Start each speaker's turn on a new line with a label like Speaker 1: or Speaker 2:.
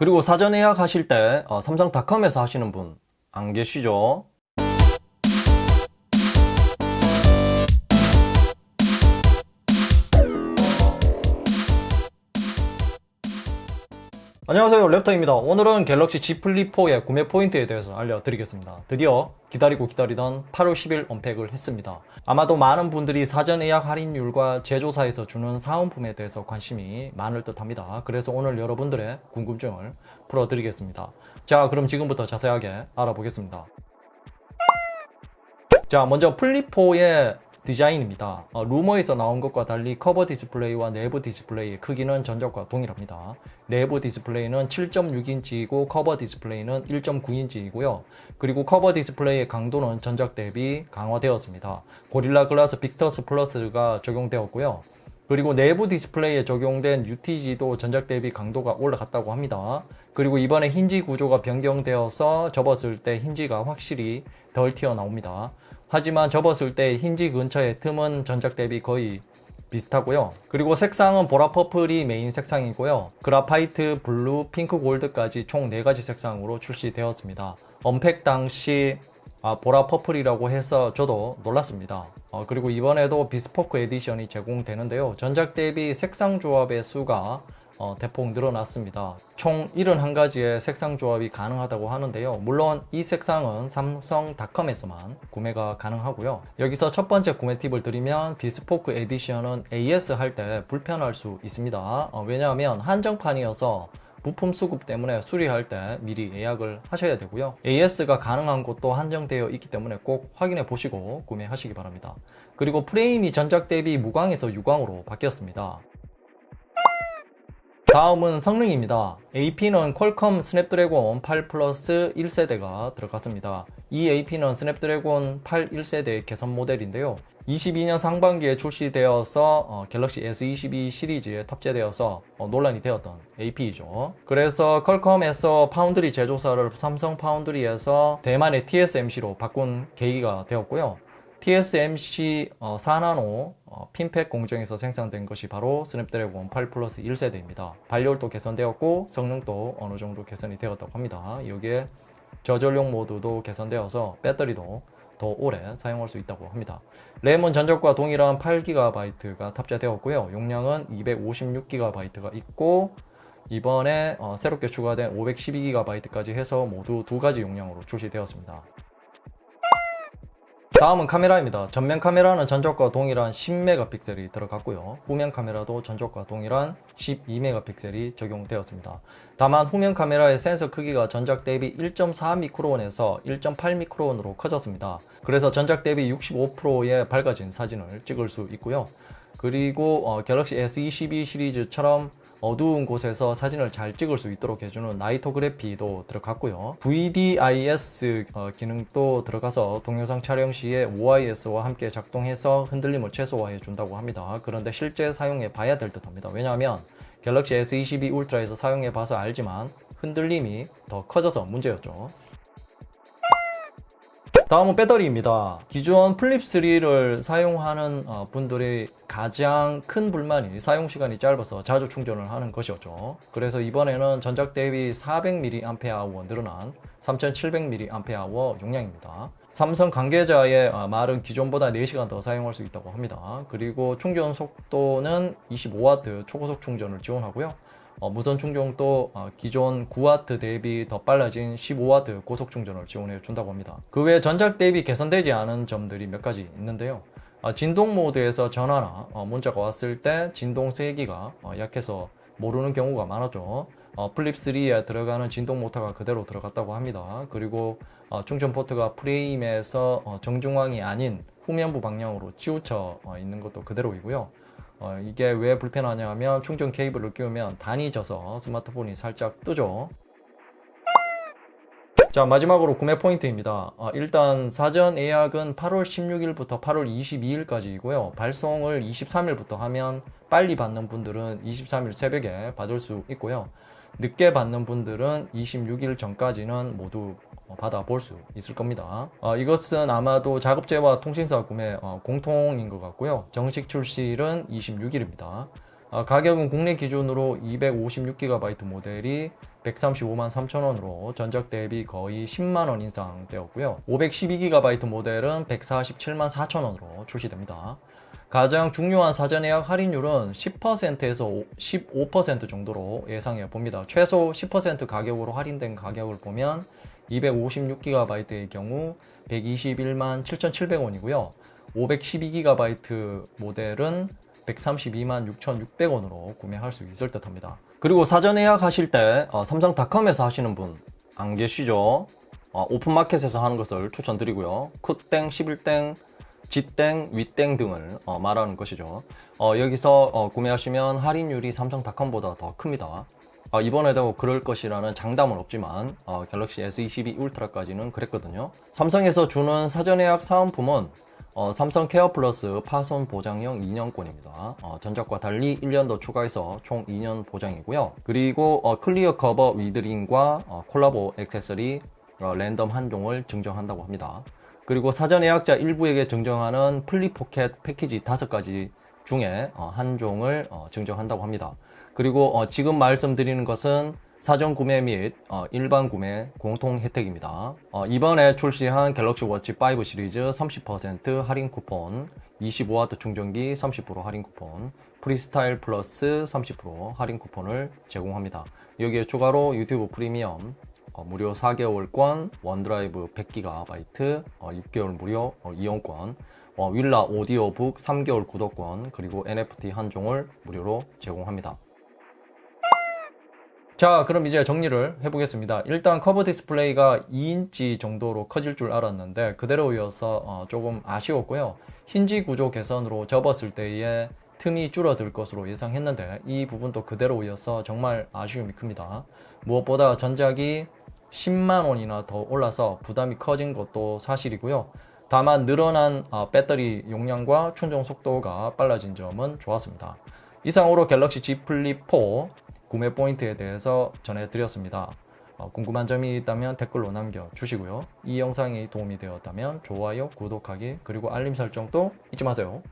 Speaker 1: 그리고 사전 예약하실 때 어, 삼성닷컴에서 하시는 분 안 계시죠? 안녕하세요 랩터입니다. 오늘은 갤럭시 Z 플립4의 구매 포인트에 대해서 알려드리겠습니다. 드디어 기다리고 기다리던 8월 10일 언팩을 했습니다. 아마도 많은 분들이 사전 예약 할인율과 제조사에서 주는 사은품에 대해서 관심이 많을 듯 합니다. 그래서 오늘 여러분들의 궁금증을 풀어드리겠습니다. 자 그럼 지금부터 자세하게 알아보겠습니다. 자 먼저 플립4의 디자인입니다. 어, 루머에서 나온 것과 달리 커버 디스플레이와 내부 디스플레이의 크기는 전작과 동일합니다. 내부 디스플레이는 7.6인치이고 커버 디스플레이는 1.9인치이고요. 그리고 커버 디스플레이의 강도는 전작 대비 강화되었습니다. 고릴라 글라스 빅터스 플러스가 적용되었고요. 그리고 내부 디스플레이에 적용된 UTG도 전작 대비 강도가 올라갔다고 합니다. 그리고 이번에 힌지 구조가 변경되어서 접었을 때 힌지가 확실히 덜 튀어나옵니다. 하지만 접었을 때 힌지 근처의 틈은 전작 대비 거의 비슷하고요. 그리고 색상은 보라 퍼플이 메인 색상이고요. 그라파이트, 블루, 핑크 골드까지 총 4가지 색상으로 출시되었습니다. 언팩 당시 아, 보라 퍼플이라고 해서 저도 놀랐습니다. 어, 그리고 이번에도 비스포크 에디션이 제공되는데요. 전작 대비 색상 조합의 수가 어, 대폭 늘어났습니다. 총 71가지의 색상 조합이 가능하다고 하는데요. 물론 이 색상은 삼성닷컴에서만 구매가 가능하고요. 여기서 첫 번째 구매 팁을 드리면 비스포크 에디션은 AS 할 때 불편할 수 있습니다. 어, 왜냐하면 한정판이어서 부품 수급 때문에 수리할 때 미리 예약을 하셔야 되고요. AS가 가능한 곳도 한정되어 있기 때문에 꼭 확인해 보시고 구매하시기 바랍니다. 그리고 프레임이 전작 대비 무광에서 유광으로 바뀌었습니다. 다음은 성능입니다. AP는 퀄컴 스냅드래곤 8 플러스 1세대가 들어갔습니다. 이 AP는 스냅드래곤 8 1세대 개선 모델인데요. 22년 상반기에 출시되어서 어, 갤럭시 S22 시리즈에 탑재되어서 어, 논란이 되었던 AP이죠. 그래서 퀄컴에서 파운드리 제조사를 삼성 파운드리에서 대만의 TSMC로 바꾼 계기가 되었고요. TSMC 어, 4나노 어, 핀팩 공정에서 생산된 것이 바로 스냅드래곤 8 플러스 1세대입니다. 발열도 개선되었고 성능도 어느 정도 개선이 되었다고 합니다. 여기에 저전용 모드도 개선되어서 배터리도 더 오래 사용할 수 있다고 합니다. 램은 전적과 동일한 8GB가 탑재되었고요. 용량은 256GB가 있고 이번에 어, 새롭게 추가된 512GB까지 해서 모두 두 가지 용량으로 출시되었습니다. 다음은 카메라입니다. 전면 카메라는 전적과 동일한 10메가픽셀이 들어갔고요. 후면 카메라도 전적과 동일한 12메가픽셀이 적용되었습니다. 다만 후면 카메라의 센서 크기가 전작 대비 1.4 미크론에서 1.8 미크론으로 커졌습니다. 그래서 전작 대비 65%의 밝아진 사진을 찍을 수 있고요. 그리고 어, 갤럭시 S22 시리즈처럼 어두운 곳에서 사진을 잘 찍을 수 있도록 해주는 나이토그래피도 들어갔고요. VDIS 어, 기능도 들어가서 동영상 촬영 시에 OIS와 함께 작동해서 흔들림을 최소화해 준다고 합니다. 그런데 실제 사용해 봐야 될 듯 합니다. 왜냐하면 갤럭시 S22 울트라에서 사용해 봐서 알지만 흔들림이 더 커져서 문제였죠. 다음은 배터리입니다. 기존 플립3를 사용하는 어, 분들의 가장 큰 불만이 사용 시간이 짧아서 자주 충전을 하는 것이었죠. 그래서 이번에는 전작 대비 400mAh 늘어난 3700mAh 용량입니다. 삼성 관계자의 어, 말은 기존보다 4시간 더 사용할 수 있다고 합니다. 그리고 충전 속도는 25W 초고속 충전을 지원하고요. 어, 무선 충전도 어, 기존 9W 대비 더 빨라진 15W 고속 충전을 지원해 준다고 합니다. 그 외 전작 대비 개선되지 않은 점들이 몇 가지 있는데요. 어, 진동 모드에서 전화나 어, 문자가 왔을 때 진동 세기가 어, 약해서 모르는 경우가 많았죠. 어, 플립 3에 들어가는 진동 모터가 그대로 들어갔다고 합니다. 그리고 어, 충전 포트가 프레임에서 어, 정중앙이 아닌 후면부 방향으로 치우쳐 어, 있는 것도 그대로이고요. 어, 이게 왜 불편하냐 하면 충전 케이블을 끼우면 단이 져서 스마트폰이 살짝 뜨죠. 자 마지막으로 구매 포인트입니다. 어, 일단 사전 예약은 8월 16일부터 8월 22일까지이고요. 발송을 23일부터 하면 빨리 받는 분들은 23일 새벽에 받을 수 있고요. 늦게 받는 분들은 26일 전까지는 모두 어, 받아볼 수 있을 겁니다. 어, 이것은 아마도 작업제와 통신사 구매 어, 공통인 것 같고요. 정식 출시일은 26일입니다. 어, 가격은 국내 기준으로 256GB 모델이 135만 3천원으로 전적 대비 거의 10만원 인상되었고요. 512GB 모델은 147만 4천원으로 출시됩니다. 가장 중요한 사전 예약 할인율은 10%에서 15% 정도로 예상해 봅니다. 최소 10% 가격으로 할인된 가격을 보면 256GB의 경우 121만 7,700원이고요. 512GB 모델은 132만 6,600원으로 구매할 수 있을 듯 합니다. 그리고 사전 예약하실 때 어, 삼성닷컴에서 하시는 분 안 계시죠? 어, 오픈마켓에서 하는 것을 추천드리고요. 쿠땡, 11땡, G땡, V땡 등을 어, 말하는 것이죠. 어, 여기서 어, 구매하시면 할인율이 삼성닷컴보다 더 큽니다. 어, 이번에도 그럴 것이라는 장담은 없지만 어, 갤럭시 S22 울트라까지는 그랬거든요. 삼성에서 주는 사전 예약 사은품은 어, 삼성 케어 플러스 파손 보장형 2년권입니다. 어, 전작과 달리 1년 더 추가해서 총 2년 보장이고요. 그리고 어, 클리어 커버 위드링과 어, 콜라보 액세서리 어, 랜덤 한 종을 증정한다고 합니다. 그리고 사전 예약자 일부에게 증정하는 플리 포켓 패키지 5가지 중에 어, 한 종을 어, 증정한다고 합니다. 그리고 어, 지금 말씀드리는 것은 사전 구매 및 어, 일반 구매 공통 혜택입니다. 어, 이번에 출시한 갤럭시 워치 5 시리즈 30% 할인 쿠폰, 25W 충전기 30% 할인 쿠폰, 프리스타일 플러스 30% 할인 쿠폰을 제공합니다. 여기에 추가로 유튜브 프리미엄, 어, 무료 4개월권, 원드라이브 100GB, 어, 6개월 무료 어, 이용권, 어, 윌라 오디오북 3개월 구독권, 그리고 NFT 한 종을 무료로 제공합니다. 자, 그럼 이제 정리를 해보겠습니다. 일단 커버 디스플레이가 2인치 정도로 커질 줄 알았는데 그대로 이어서 어, 조금 아쉬웠고요. 힌지 구조 개선으로 접었을 때의 틈이 줄어들 것으로 예상했는데 이 부분도 그대로 이어서 정말 아쉬움이 큽니다. 무엇보다 전작이 10만 원이나 더 올라서 부담이 커진 것도 사실이고요. 다만 늘어난 어, 배터리 용량과 충전 속도가 빨라진 점은 좋았습니다. 이상으로 갤럭시 Z 플립 4 구매 포인트에 대해서 전해드렸습니다. 어, 궁금한 점이 있다면 댓글로 남겨주시고요. 이 영상이 도움이 되었다면 좋아요, 구독하기, 그리고 알림 설정도 잊지 마세요.